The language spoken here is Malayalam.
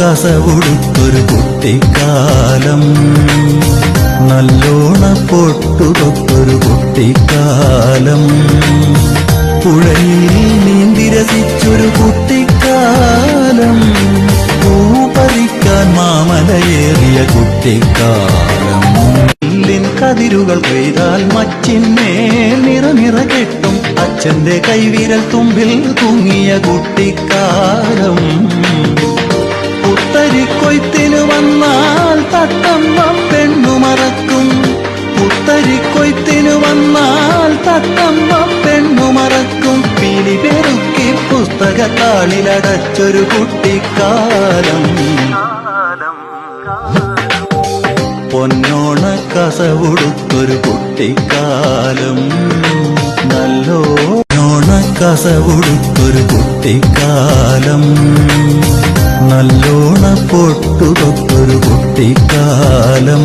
കസവുടുത്തൊരു കുട്ടിക്കാലം. നല്ലോണ പൊട്ടുതൊത്തൊരു കുട്ടിക്കാലം. പുഴയിൽ നീന്തി രസിച്ചൊരു കുട്ടിക്കാലം. പൂപതിക്കാൻ മാമലയേറിയ കുട്ടിക്കാലം. കതിരുകൾ പെയ്താൽ മച്ചിന്മേൽ നിറ നിറ കെട്ടും. അച്ഛന്റെ കൈവിരൽ തുമ്പിൽ തൂങ്ങിയ കുട്ടിക്കാലം. പുത്തരിക്കൊയ്ത്തിനു വന്നാൽ തത്തമ്മ പെണ്ണു മറക്കും പുത്തരിക്കൊയ്ത്തിനു വന്നാൽ തത്തമ്മ പെണ്ണു മറക്കും. പിലി പെരുക്കി പുസ്തകത്താളിലടച്ചൊരു കുട്ടിക്കാലം പൊന്നോണ കസവുടുത്തൊരു കുട്ടിക്കാലം നല്ലോണ കസവുടുത്തൊരു കുട്ടിക്കാലം നല്ലോണ പൊട്ടുകൊക്കൊരു കുട്ടിക്കാലം.